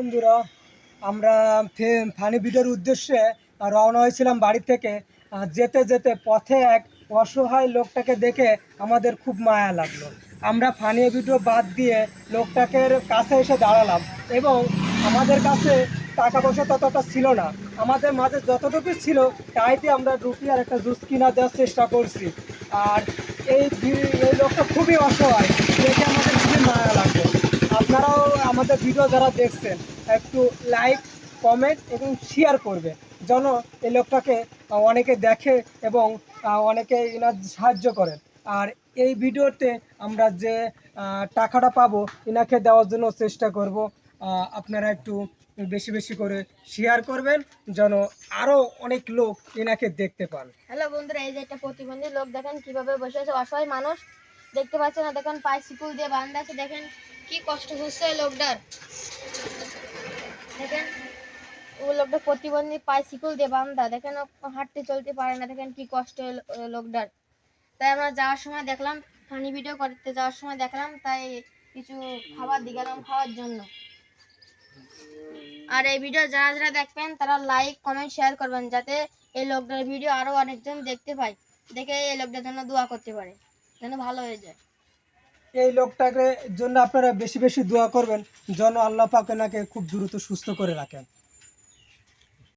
বন্ধুরা, আমরা ফানি ভিডিওর উদ্দেশ্যে রওনা হয়েছিলাম বাড়ি থেকে। যেতে যেতে পথে এক অসহায় লোকটাকে দেখে আমাদের খুব মায়া লাগল। আমরা ফানি ভিডিও বাদ দিয়ে লোকটাকে কাছে এসে দাঁড়ালাম এবং আমাদের কাছে টাকা পয়সা ততটা ছিল না। আমাদের মাঝে যতটুকু ছিল, তাইতে আমরা রুটি আর একটা জুস কিনা দেওয়ার চেষ্টা করছি। আর এই এই লোকটা খুবই অসহায়, দেখে আমাদের খুবই মায়া লাগল। আপনারাও আমাদের ভিডিও যারা দেখছেন একটু লাইক কমেন্ট এবং শেয়ার করবে। যেন এই লোকটাকে অনেকে দেখে এবং অনেকে এনার সাহায্য করেন আর এই ভিডিওতে আমরা যে টাকাটা পাবো, এনাকে দেওয়ার জন্য চেষ্টা করব। আপনারা একটু বেশি বেশি করে শেয়ার করবেন, যেন আরও অনেক লোক এনাকে দেখতে পান। হ্যালো বন্ধুরা, এই যে একটা প্রতিবন্ধী লোক, দেখেন কীভাবে বসে আছে। অসহায় মানুষ, দেখতে পাচ্ছেন না, দেখেন পায়ে শিকুল দিয়ে বান্ধা আছে। দেখেন কি কষ্ট হচ্ছে লোকটার। দেখেন ও লোকটা প্রতিবন্ধী দিয়ে বান্ধা দেখেন হাঁটতে চলতে পারে না, দেখেন কি কষ্ট লোকটার। তাই আমরা যাওয়ার সময় দেখলাম ফানি ভিডিও করতে যাওয়ার সময় দেখলাম, তাই কিছু খাবার দিয়ে গেলাম খাওয়ার জন্য। আর এই ভিডিও যারা যারা দেখবেন, তারা লাইক কমেন্ট শেয়ার করবেন, যাতে এই লোকটার ভিডিও আরও অনেকজন দেখতে পায়। দেখে এই লোকটার জন্য দোয়া করতে পারে, যেন ভালো হয়ে যায়। এই লোকটাকে জন্য আপনারা বেশি বেশি দোয়া করবেন, যেন আল্লাহ পাক এনাকে খুব দ্রুত সুস্থ করে রাখেন।